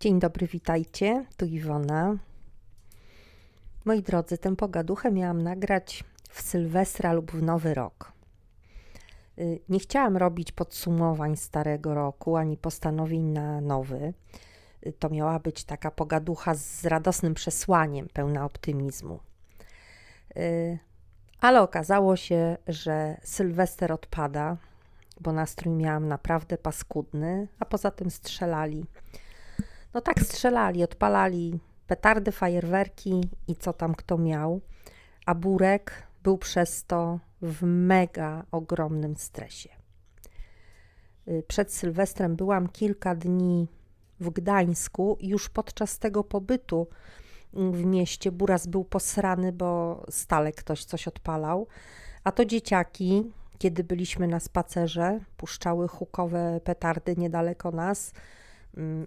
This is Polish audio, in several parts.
Dzień dobry, witajcie. Tu Iwona. Moi drodzy, tę pogaduchę miałam nagrać w Sylwestra lub w Nowy Rok. Y, Nie chciałam robić podsumowań starego roku ani postanowień na nowy. Y, To miała być taka pogaducha z radosnym przesłaniem, pełna optymizmu. Y, Ale okazało się, że Sylwester odpada, bo nastrój miałam naprawdę paskudny, a poza tym strzelali. No tak strzelali, odpalali petardy, fajerwerki i co tam kto miał, a Burek był przez to w mega ogromnym stresie. Y, Przed Sylwestrem byłam kilka dni w Gdańsku. Już podczas tego pobytu mm, w mieście Buras był posrany, bo stale ktoś coś odpalał, a to dzieciaki, kiedy byliśmy na spacerze, puszczały hukowe petardy niedaleko nas,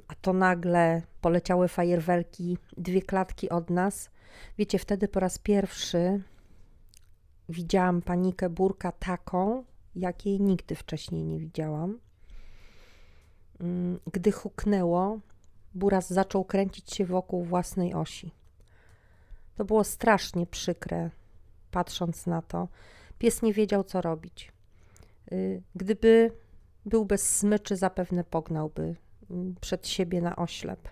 a to nagle poleciały fajerwerki dwie klatki od nas. Wiecie, wtedy po raz pierwszy widziałam panikę burka taką, jakiej nigdy wcześniej nie widziałam. Mm, Gdy huknęło, Buras zaczął kręcić się wokół własnej osi. To było strasznie przykre, patrząc na to. Pies nie wiedział, co robić. Y, Gdyby był bez smyczy, zapewne pognałby mm, przed siebie na oślep.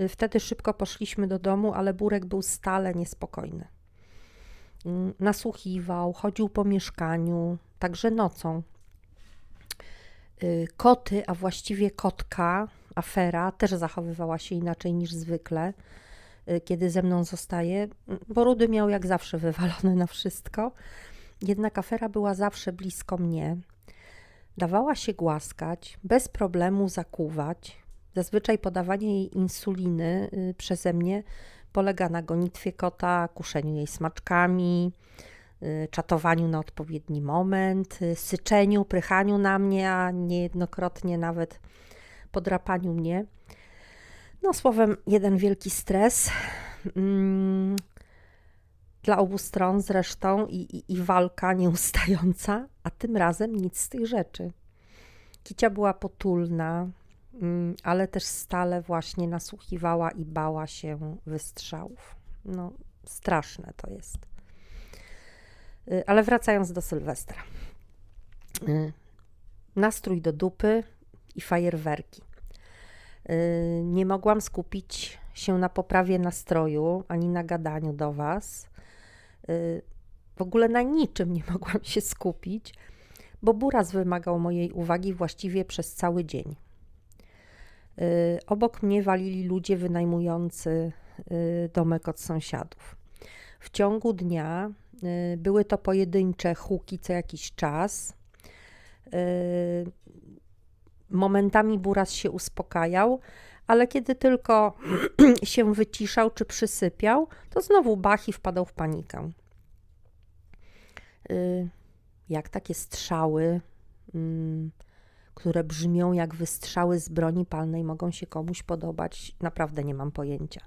Y, Wtedy szybko poszliśmy do domu, ale Burek był stale niespokojny. Mm, Nasłuchiwał, chodził po mieszkaniu, także nocą. Y, Koty, a właściwie kotka, afera, też zachowywała się inaczej niż zwykle, y, kiedy ze mną zostaje, mm, bo Rudy miał jak zawsze wywalone na wszystko. Jednak afera była zawsze blisko mnie. Dawała się głaskać, bez problemu zakuwać. Zazwyczaj podawanie jej insuliny y, przeze mnie polega na gonitwie kota, kuszeniu jej smaczkami, y, czatowaniu na odpowiedni moment, y, syczeniu, prychaniu na mnie, a niejednokrotnie nawet podrapaniu mnie. No, słowem, jeden wielki stres. Dla obu stron zresztą i, i, i walka nieustająca, a tym razem nic z tych rzeczy. Kicia była potulna, mm, ale też stale właśnie nasłuchiwała i bała się wystrzałów. No, straszne to jest. Y, Ale wracając do Sylwestra. Y, Nastrój do dupy i fajerwerki. Y, Nie mogłam skupić się na poprawie nastroju ani na gadaniu do Was. Y, W ogóle na niczym nie mogłam się skupić, bo buraz wymagał mojej uwagi właściwie przez cały dzień. Y, Obok mnie walili ludzie wynajmujący y, domek od sąsiadów. W ciągu dnia były to pojedyncze huki co jakiś czas. Momentami buraz się uspokajał, ale kiedy tylko się wyciszał czy przysypiał, to znowu bach i wpadał w panikę. Y, Jak takie strzały, mm, które brzmią jak wystrzały z broni palnej, mogą się komuś podobać, naprawdę nie mam pojęcia.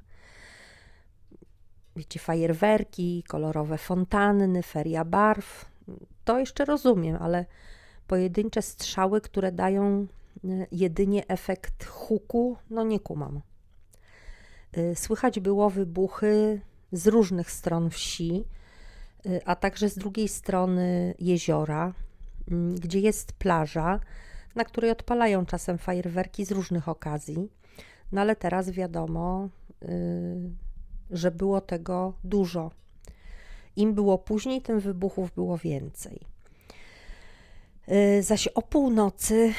Wiecie, fajerwerki, kolorowe fontanny, feria barw, to jeszcze rozumiem, ale pojedyncze strzały, które dają y, jedynie efekt huku, no nie kumam. Y, Słychać było wybuchy z różnych stron wsi, a także z drugiej strony jeziora, mm, gdzie jest plaża, na której odpalają czasem fajerwerki z różnych okazji. No ale teraz wiadomo, y, że było tego dużo. Im było później, tym wybuchów było więcej. Y, Zaś o północy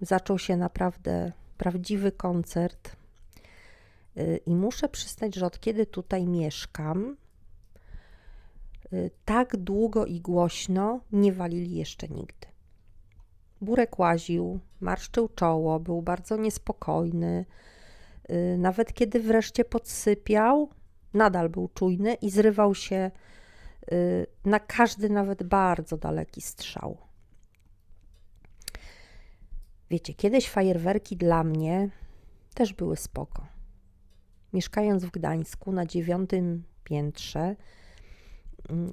zaczął się naprawdę prawdziwy koncert. Y, I muszę przyznać, że od kiedy tutaj mieszkam, y, tak długo i głośno nie walili jeszcze nigdy. Burek łaził, marszczył czoło, był bardzo niespokojny. Y, Nawet kiedy wreszcie podsypiał, nadal był czujny i zrywał się y, na każdy, nawet bardzo daleki strzał. Wiecie, kiedyś fajerwerki dla mnie też były spoko. Mieszkając w Gdańsku na dziewiątym piętrze,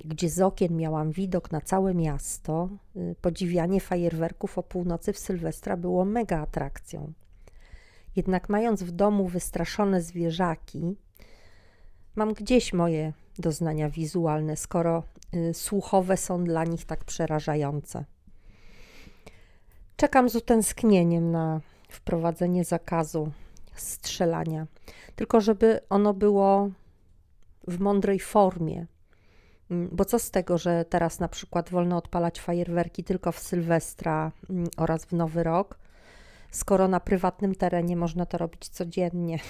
gdzie z okien miałam widok na całe miasto, y, podziwianie fajerwerków o północy w Sylwestra było mega atrakcją. Jednak mając w domu wystraszone zwierzaki, mam gdzieś moje doznania wizualne, skoro y, słuchowe są dla nich tak przerażające. Czekam z utęsknieniem na wprowadzenie zakazu strzelania, tylko żeby ono było w mądrej formie. Mm, bo co z tego, że teraz na przykład wolno odpalać fajerwerki tylko w Sylwestra mm, oraz w Nowy Rok, skoro na prywatnym terenie można to robić codziennie.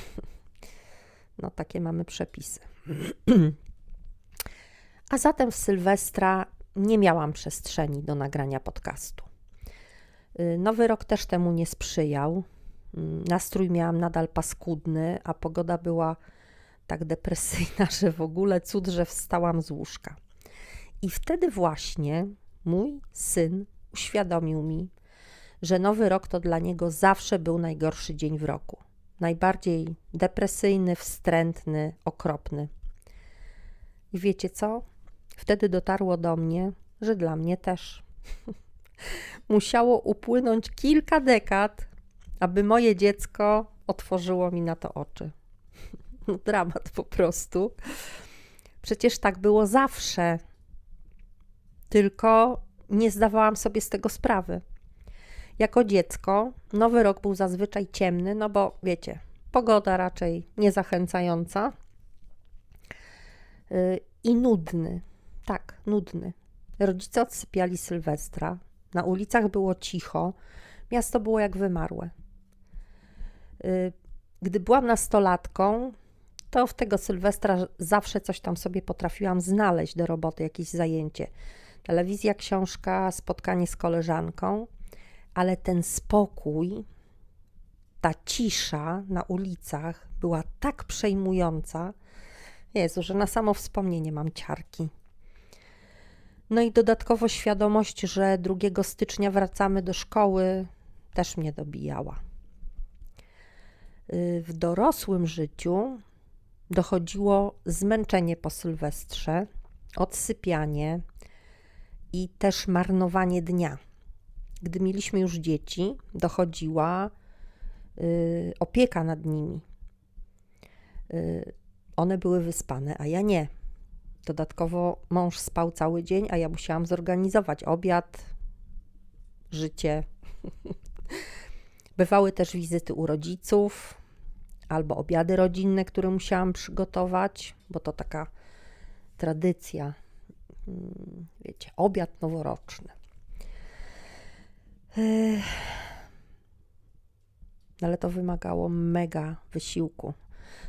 No, takie mamy przepisy. A zatem w Sylwestra nie miałam przestrzeni do nagrania podcastu. Y, Nowy rok też temu nie sprzyjał. Mm, nastrój miałam nadal paskudny, a pogoda była tak depresyjna, że w ogóle cud, że wstałam z łóżka. I wtedy właśnie mój syn uświadomił mi, że nowy rok to dla niego zawsze był najgorszy dzień w roku. Najbardziej depresyjny, wstrętny, okropny. I wiecie co? Wtedy dotarło do mnie, że dla mnie też. Musiało upłynąć kilka dekad, aby moje dziecko otworzyło mi na to oczy. No, dramat po prostu. Przecież tak było zawsze. Tylko nie zdawałam sobie z tego sprawy. Jako dziecko nowy rok był zazwyczaj ciemny, no bo wiecie, pogoda raczej niezachęcająca yy, i nudny. Tak, nudny. Rodzice odsypiali Sylwestra, na ulicach było cicho, miasto było jak wymarłe. Yy, gdy byłam nastolatką, to w tego Sylwestra zawsze coś tam sobie potrafiłam znaleźć do roboty, jakieś zajęcie. Telewizja, książka, spotkanie z koleżanką, ale ten spokój, ta cisza na ulicach była tak przejmująca, Jezu, że na samo wspomnienie mam ciarki. No i dodatkowo świadomość, że 2 stycznia wracamy do szkoły, też mnie dobijała. Y, w dorosłym życiu dochodziło zmęczenie po Sylwestrze, odsypianie i też marnowanie dnia. Gdy mieliśmy już dzieci, dochodziła y, opieka nad nimi. Y, one były wyspane, a ja nie. Dodatkowo mąż spał cały dzień, a ja musiałam zorganizować obiad, życie. Bywały też wizyty u rodziców, albo obiady rodzinne, które musiałam przygotować, bo to taka tradycja, mm, wiecie, obiad noworoczny. Ale to wymagało mega wysiłku.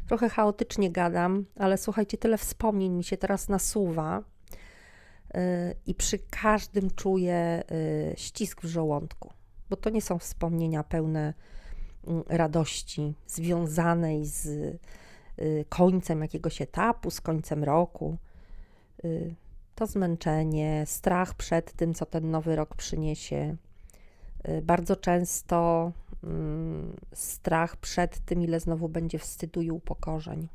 Trochę chaotycznie gadam, ale słuchajcie, tyle wspomnień mi się teraz nasuwa i przy każdym czuję ścisk w żołądku, bo to nie są wspomnienia pełne radości związanej z y, końcem jakiegoś etapu, z końcem roku. Y, to zmęczenie, strach przed tym, co ten nowy rok przyniesie. Y, bardzo często mm, strach przed tym, ile znowu będzie wstydu i upokorzeń.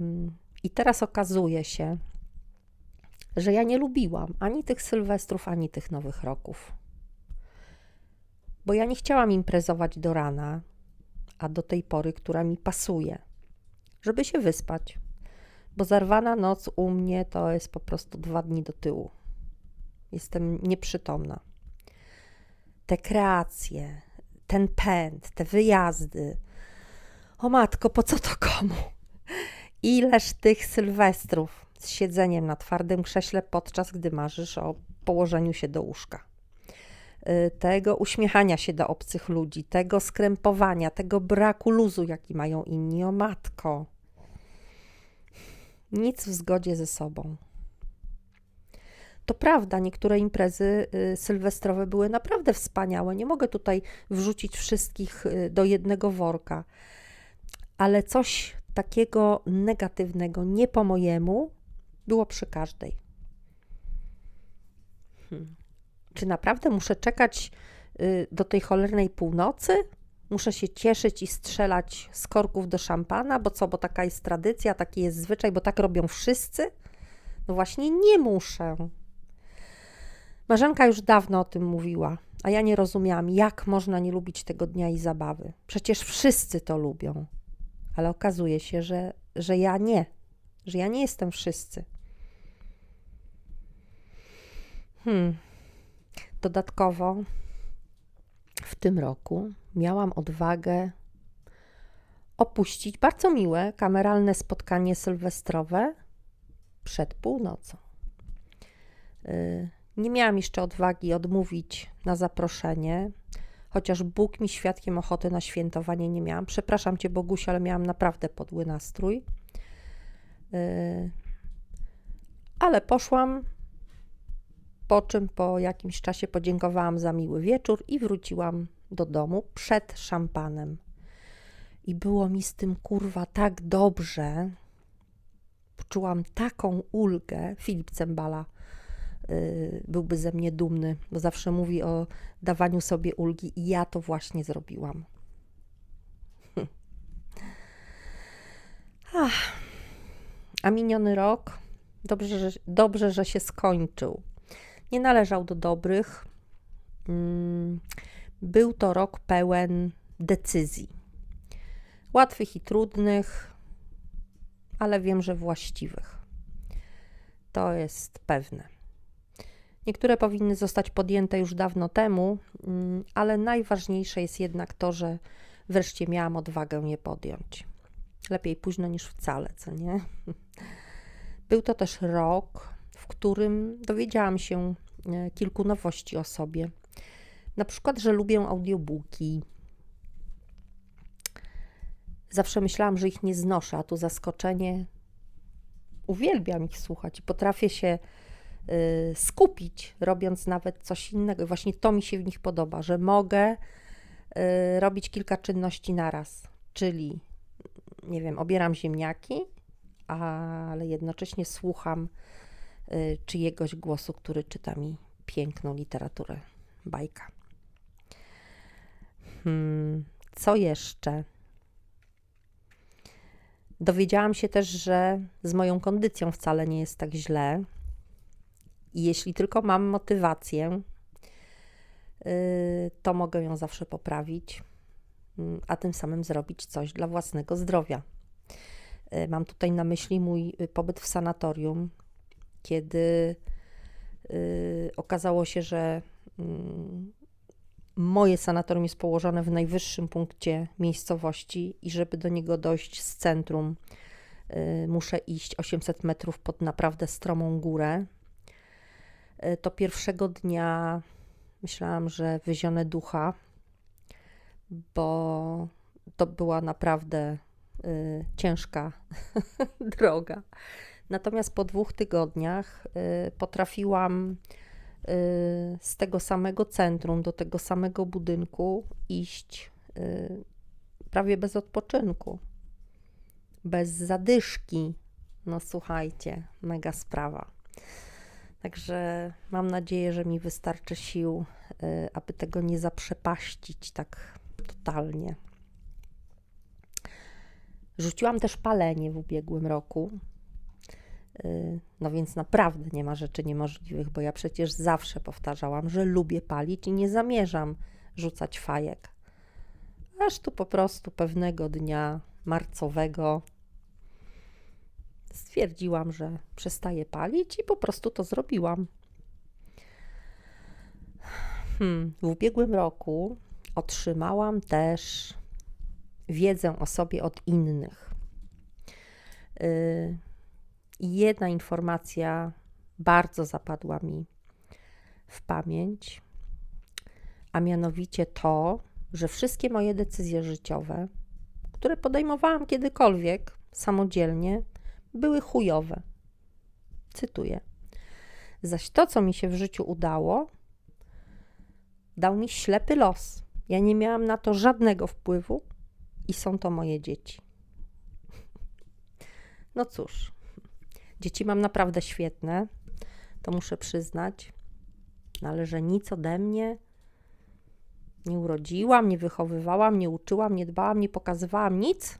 Mm, I teraz okazuje się, że ja nie lubiłam ani tych sylwestrów, ani tych nowych roków bo ja nie chciałam imprezować do rana, a do tej pory, która mi pasuje, żeby się wyspać, bo zarwana noc u mnie to jest po prostu dwa dni do tyłu. Jestem nieprzytomna. Te kreacje, ten pęd, te wyjazdy. O matko, po co to komu? Ileż tych sylwestrów z siedzeniem na twardym krześle, podczas gdy marzysz o położeniu się do łóżka. Y, tego uśmiechania się do obcych ludzi, tego skrępowania, tego braku luzu, jaki mają inni. O matko. Nic w zgodzie ze sobą. To prawda, niektóre imprezy y, sylwestrowe były naprawdę wspaniałe. Nie mogę tutaj wrzucić wszystkich y, do jednego worka, ale coś takiego negatywnego, nie po mojemu, było przy każdej. Hmm. Czy naprawdę muszę czekać y, do tej cholernej północy? Muszę się cieszyć i strzelać z korków do szampana, bo co, bo taka jest tradycja, taki jest zwyczaj, bo tak robią wszyscy? No właśnie, nie muszę. Marzenka już dawno o tym mówiła, A ja nie rozumiałam, jak można nie lubić tego dnia i zabawy. Przecież wszyscy to lubią. Ale okazuje się, że, że ja nie, że ja nie jestem wszyscy. Hmm. Dodatkowo w tym roku miałam odwagę opuścić bardzo miłe kameralne spotkanie sylwestrowe przed północą. Y, nie miałam jeszcze odwagi odmówić na zaproszenie, chociaż Bóg mi świadkiem ochoty na świętowanie nie miałam. Przepraszam cię, Bogusia, ale miałam naprawdę podły nastrój. Y, ale poszłam, po czym po jakimś czasie podziękowałam za miły wieczór i wróciłam do domu przed szampanem. I było mi z tym kurwa tak dobrze. Poczułam taką ulgę. Filip Cembala y, byłby ze mnie dumny, bo zawsze mówi o dawaniu sobie ulgi, i ja to właśnie zrobiłam. Ach. A miniony rok, dobrze że, dobrze, że się skończył. Nie należał do dobrych. Mm, był to rok pełen decyzji. Łatwych i trudnych, ale wiem, że właściwych. To jest pewne. Niektóre powinny zostać podjęte już dawno temu, mm, ale najważniejsze jest jednak to, że wreszcie miałam odwagę je podjąć. Lepiej późno niż wcale, co nie? Był to też rok, w którym dowiedziałam się kilku nowości o sobie. Na przykład, że lubię audiobooki. Zawsze myślałam, że ich nie znoszę, a tu zaskoczenie. Uwielbiam ich słuchać i potrafię się y, skupić, robiąc nawet coś innego. Właśnie to mi się w nich podoba, że mogę y, robić kilka czynności naraz. Czyli, nie wiem, obieram ziemniaki, ale jednocześnie słucham czyjegoś głosu, który czyta mi piękną literaturę, bajka. Hmm, co jeszcze? Dowiedziałam się też, że z moją kondycją wcale nie jest tak źle. I jeśli tylko mam motywację, y, to mogę ją zawsze poprawić, mm, a tym samym zrobić coś dla własnego zdrowia. Y, mam tutaj na myśli mój pobyt w sanatorium, kiedy y, okazało się, że mm, moje sanatorium jest położone w najwyższym punkcie miejscowości i żeby do niego dojść z centrum, y, muszę iść 800 metrów pod naprawdę stromą górę. Y, to pierwszego dnia myślałam, że wyzionę ducha, bo to była naprawdę y, ciężka droga. Natomiast po dwóch tygodniach potrafiłam Y, z tego samego centrum do tego samego budynku iść y, prawie bez odpoczynku, bez zadyszki. No słuchajcie, mega sprawa. Także mam nadzieję, że mi wystarczy sił, y, aby tego nie zaprzepaścić tak totalnie. Rzuciłam też palenie w ubiegłym roku. Y, no więc naprawdę nie ma rzeczy niemożliwych, bo ja przecież zawsze powtarzałam, że lubię palić i nie zamierzam rzucać fajek. Aż tu po prostu pewnego dnia marcowego stwierdziłam, że przestaję palić i po prostu to zrobiłam. Hmm, w ubiegłym roku otrzymałam też wiedzę o sobie od innych. Yy, i jedna informacja bardzo zapadła mi w pamięć, a mianowicie to, że wszystkie moje decyzje życiowe, które podejmowałam kiedykolwiek samodzielnie, były chujowe. Cytuję. Zaś to, co mi się w życiu udało, dał mi ślepy los. Ja nie miałam na to żadnego wpływu i są to moje dzieci. No cóż, Dzieci mam naprawdę świetne, to muszę przyznać, ale że nic ode mnie nie urodziłam, nie wychowywałam, nie uczyłam, nie dbałam, nie pokazywałam nic.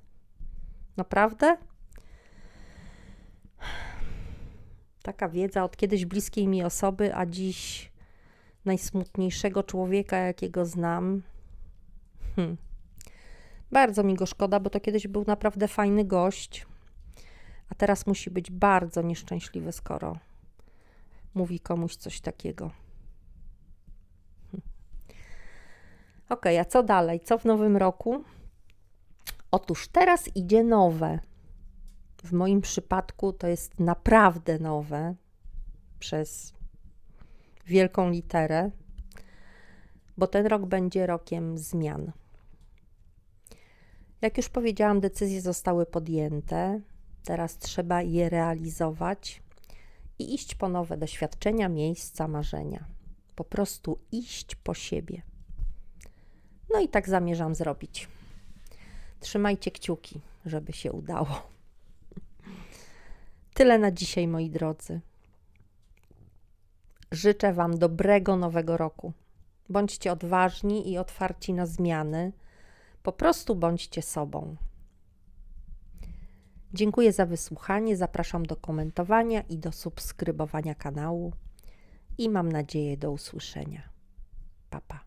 Naprawdę? Taka wiedza od kiedyś bliskiej mi osoby, a dziś najsmutniejszego człowieka, jakiego znam. Hm. Bardzo mi go szkoda, bo to kiedyś był naprawdę fajny gość, a teraz musi być bardzo nieszczęśliwy, skoro mówi komuś coś takiego. Hm. Ok, a co dalej? Co w nowym roku? Otóż teraz idzie nowe. W moim przypadku to jest naprawdę nowe przez wielką literę, bo ten rok będzie rokiem zmian. Jak już powiedziałam, decyzje zostały podjęte. Teraz trzeba je realizować i iść po nowe doświadczenia, miejsca, marzenia. Po prostu iść po siebie. No i tak zamierzam zrobić. Trzymajcie kciuki, żeby się udało. Tyle na dzisiaj, moi drodzy. Życzę Wam dobrego nowego roku. Bądźcie odważni i otwarci na zmiany. Po prostu bądźcie sobą. Dziękuję za wysłuchanie, zapraszam do komentowania i do subskrybowania kanału i mam nadzieję do usłyszenia. Pa, pa.